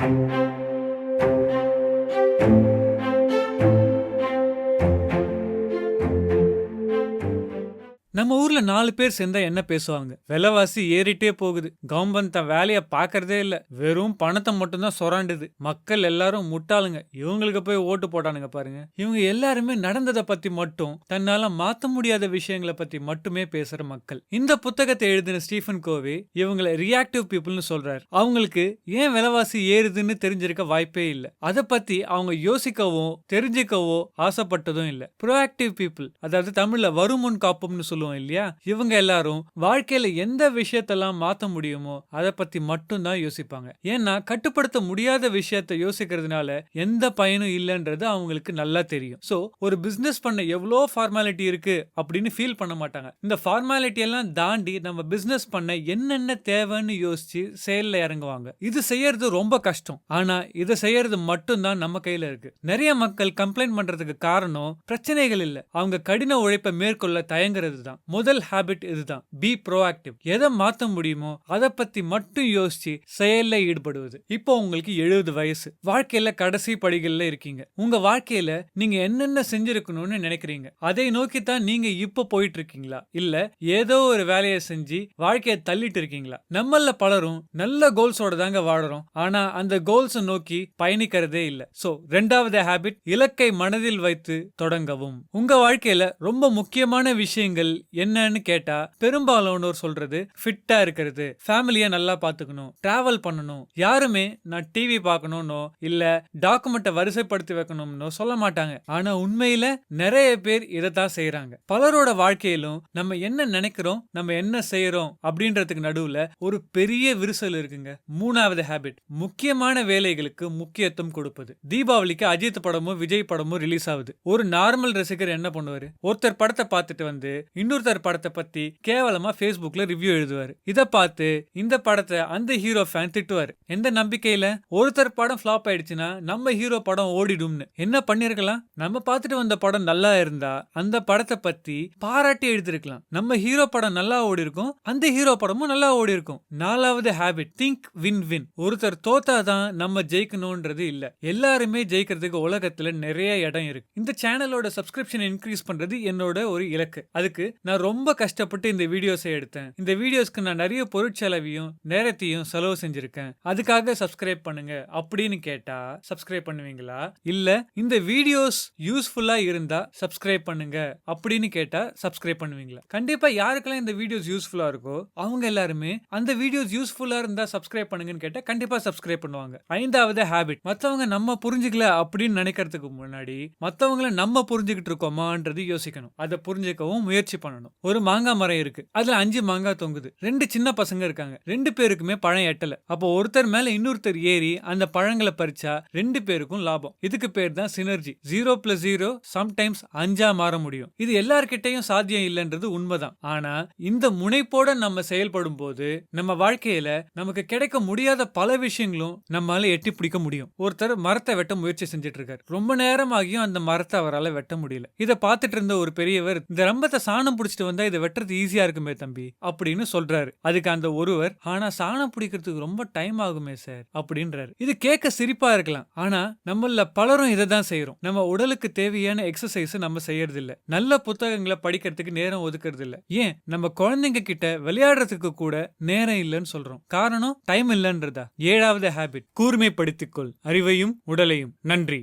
Thank you. நம்ம ஊர்ல நாலு பேர் சேர்ந்தா என்ன பேசுவாங்க? விலைவாசி ஏறிட்டே போகுது. கவர்மெண்ட் தன் வேலைய பாக்குறதே இல்ல. வெறும் பணத்தை மட்டும்தான் சொராண்டுது. மக்கள் எல்லாரும் முட்டாளுங்க. இவங்களுக்கு போய் ஓட்டு போட்டானுங்க பாருங்க. இவங்க எல்லாருமே நடந்ததை பத்தி மட்டும் தன்னால மாத்த முடியாத விஷயங்களை பத்தி மட்டுமே பேசுற மக்கள். இந்த புத்தகத்தை எழுதின ஸ்டீஃபன் கோவி இவங்களை ரியாக்டிவ் பீப்புள்னு சொல்றாரு. அவங்களுக்கு ஏன் விலைவாசி ஏறுதுன்னு தெரிஞ்சிருக்க வாய்ப்பே இல்ல. அதை பத்தி அவங்க யோசிக்கவோ தெரிஞ்சுக்கவோ ஆசைப்பட்டதும் இல்ல. ப்ரோஆக்டிவ் பீப்புள் அதாவது தமிழ்ல வருமுன் காப்பும்னு சொல்லுவோம் இல்லையா? இவங்க எல்லாரும் வாழ்க்கையில எந்த விஷயத்தெல்லாம் மாத்த முடியுமோ அதை பத்தி மட்டும்தான் யோசிப்பாங்க. ஏன்னா கட்டுப்படுத்த முடியாத விஷயத்த யோசிக்கிறதுனால எந்த பயனும் இல்லைன்றது அவங்களுக்கு நல்லா தெரியும். சோ ஒரு பிசினஸ் பண்ண எவ்வளோ ஃபார்மாலிட்டி இருக்கு அப்படின்னு ஃபீல் பண்ண மாட்டாங்க. இந்த ஃபார்மாலிட்டி எல்லாம் தாண்டி நம்ம பிசினஸ் பண்ண என்னென்ன தேவைன்னு யோசிச்சு செயல்ல இறங்குவாங்க. இது செய்யறது ரொம்ப கஷ்டம். ஆனா இதை செய்யறது மட்டும்தான் நம்ம கையில இருக்கு. நிறைய மக்கள் கம்ப்ளைண்ட் பண்றதுக்கு காரணம் பிரச்சனைகள் இல்ல. அவங்க கடின உழைப்பை மேற்கொள்ள தயங்குறது தான் முதல் ஹாபிட் இதுதான். பி ப்ரோஆக்டிவ் எதை மாத்த முடியுமோ அதை பத்தி மட்டும் யோசிச்சு செயல்ல ஈடுபடுவது. இப்போ உங்களுக்கு எழுபது வயசு. வாழ்க்கையில கடைசி படிகள்ல இருக்கீங்க. உங்க வாழ்க்கையில நீங்க என்னென்ன செஞ்சிருக்கணும்னு நினைக்கிறீங்க? அதை நோக்கி தான் நீங்க இப்போ போயிட்டு இருக்கீங்களா இல்ல ஏதோ ஒரு வேலையை செஞ்சு வாழ்க்கையை தள்ளிட்டு இருக்கீங்களா? நம்மள பலரும் நல்ல கோல்ஸோட தாங்க வாழறோம். ஆனா அந்த கோல்ஸ் நோக்கி பயணிக்கிறதே இல்ல. சோ ரெண்டாவது ஹாபிட் இலக்கை மனதில் வைத்து தொடங்கவும். உங்க வாழ்க்கையில ரொம்ப முக்கியமான விஷயங்கள் என்னன்னு கேட்டா பெரும்பாலானோர் சொல்றது ஃபிட்டா இருக்கிறது ஃபேமிலிய நல்லா பாத்துக்கணும் டிராவல் பண்ணணும் யாருமே நான் டிவி பார்க்கணும்னோ இல்ல டாக்குமெண்ட்டை வரிசைப்படுத்தி வைக்கணும்னோ சொல்ல மாட்டாங்க. ஆனா உண்மையில நிறைய பேர் இதைத்தான் செய்யறாங்க பலரோட வாழ்க்கையிலும் நம்ம என்ன நினைக்கிறோம் நம்ம என்ன செய்யறோம் அப்படின்றதுக்கு நடுவுல ஒரு பெரிய விரிசல் இருக்குங்க. மூணாவது ஹாபிட் முக்கியமான வேலைகளுக்கு முக்கியத்துவம் கொடுப்பது. தீபாவளிக்கு அஜித் படமும் விஜய் படமும் ரிலீஸ் ஆகுது. ஒரு நார்மல் ரசிகர் என்ன பண்ணுவாரு? ஒருத்தர் படத்தை பார்த்துட்டு வந்து இன்னொருத்தர் படத்தை பத்தி கேவலமா Facebookல ரிவ்யூ எழுதுவாரு. இத பார்த்து இந்த படத்தை அந்த ஹீரோ ஃபேன் திட்டுவாரு. எந்த நம்பிக்கையில? ஒருத்தர் படம் ஃபிளாப் ஆயிடுச்சுன்னா நம்ம ஹீரோ படம் ஓடிடும்னு. என்ன பண்ணிருக்கலாம்? நம்ம பார்த்துட்டு வந்த படம் நல்லா இருந்தா அந்த படத்தை பத்தி பாராட்டி எழுதிருக்கலாம். நம்ம ஹீரோ படம் நல்லா ஓடி இருக்கும் அந்த ஹீரோ படமும் நல்லா ஓடி இருக்கும் நாலாவது ஹாபிட் திங்க் வின் வின் ஒருத்தர் தோத்தாதான் நம்ம ஜெயிக்கணும்ன்றது இல்ல. எல்லாருமே ஜெயிக்கிறதுக்கு உலகத்துல நிறைய இடம் இருக்கு. இந்த சேனலோட சப்ஸ்கிரிப்ஷன் இன்க்ரீஸ் பண்றது என்னோட ஒரு இலக்கு. அதுக்கு நான் ரொம்ப கஷ்டப்பட்டு இந்த வீடியோஸை எடுத்தேன். இந்த வீடியோஸ்க்கு நான் நிறைய பொருட்செலவையும் நேரத்தையும் செலவு செஞ்சிருக்கேன். அதுக்காக சப்ஸ்கிரைப் பண்ணுங்க அப்படின்னு கேட்டா சப்ஸ்கிரைப் பண்ணுவீங்களா? இல்ல இந்த வீடியோஸ் யூஸ்ஃபுல்லா இருந்தா சப்ஸ்கிரைப் பண்ணுங்க அப்படின்னு கேட்டா சப்ஸ்கிரைப் பண்ணுவீங்களா? கண்டிப்பா யாருக்கெல்லாம் இந்த வீடியோஸ் யூஸ்ஃபுல்லா இருக்கோ அவங்க எல்லாருமே அந்த வீடியோஸ் யூஸ்ஃபுல்லா இருந்தா சப்ஸ்கிரைப் பண்ணுங்கன்னு கேட்டா கண்டிப்பா சப்ஸ்கிரைப் பண்ணுவாங்க. ஐந்தாவது ஹாபிட் மத்தவங்க நம்ம புரிஞ்சுக்கல அப்படின்னு நினைக்கிறதுக்கு முன்னாடி மத்தவங்களை நம்ம புரிஞ்சுக்கிட்டு இருக்கோமான்றது யோசிக்கணும். அதை புரிஞ்சுக்கவும் முயற்சி பண்ணணும். ஒரு மாங்காய் மரம் இருக்கு. அதுல அஞ்சு மாங்காய் தொங்குது. ரெண்டு சின்ன பசங்க இருக்காங்க. ரெண்டு பேருக்குமே பழம் எட்டல. அப்போ ஒருத்தர் மேல இன்னொருத்தர் ஏறி அந்த பழங்களை பறிச்சா ரெண்டு பேருக்கும் லாபம். இதுக்கு பேர் தான் synergy zero plus zero sometimes அஞ்சா மாற முடியும். இது எல்லார்கிட்டையும் சாத்தியம் இல்லைன்றது உண்மைதான். ஆனா இந்த முனைப்போட நம்ம செயல்படும் போது நம்ம வாழ்க்கையில நமக்கு கிடைக்க முடியாத பல விஷயங்களும் நம்மளால எட்டி பிடிக்க முடியும். ஒருத்தர் மரத்தை வெட்ட முயற்சி செஞ்சுட்டு இருக்காரு ரொம்ப நேரம் ஆகியும் அந்த மரத்தை அவரால் வெட்ட முடியல. இதை பார்த்துட்டு இருந்த ஒரு பெரியவர் இந்த ரம்பத்தை சாணம் பிடிச்சிட்டு வந்தா இதை வெட்டுறது ஈஸியா இருக்குமே தம்பி அப்படின்னு சொல்றாரு. அதுக்கு அந்த ஒருவர் ஆனா சாணம் பிடிக்கிறதுக்கு ரொம்ப டைம் ஆகுமே சார் அப்படின்றாரு. இது கேட்க சிரிப்பா இருக்கலாம். ஆனா நம்மள பலரும் இதை தான் செய்யறோம் நம்ம உடலுக்கு தேவையான எக்ஸசைஸ் நம்ம செய்யறது இல்ல நல்ல புத்தகங்களை படிக்கிறதுக்கு நேரம் ஒதுக்குறது இல்ல ஏன்? நம்ம குழந்தைங்க கிட்ட விளையாடுறதுக்கு கூட நேரம் இல்லைன்னு சொல்றோம். காரணம் டைம் இல்லைன்றதா? ஏழாவது ஹாபிட் கூர்மைப்படுத்திக்கொள் அறிவையும் உடலையும். நன்றி.